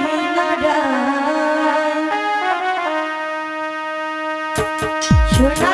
কিনারায় সোনার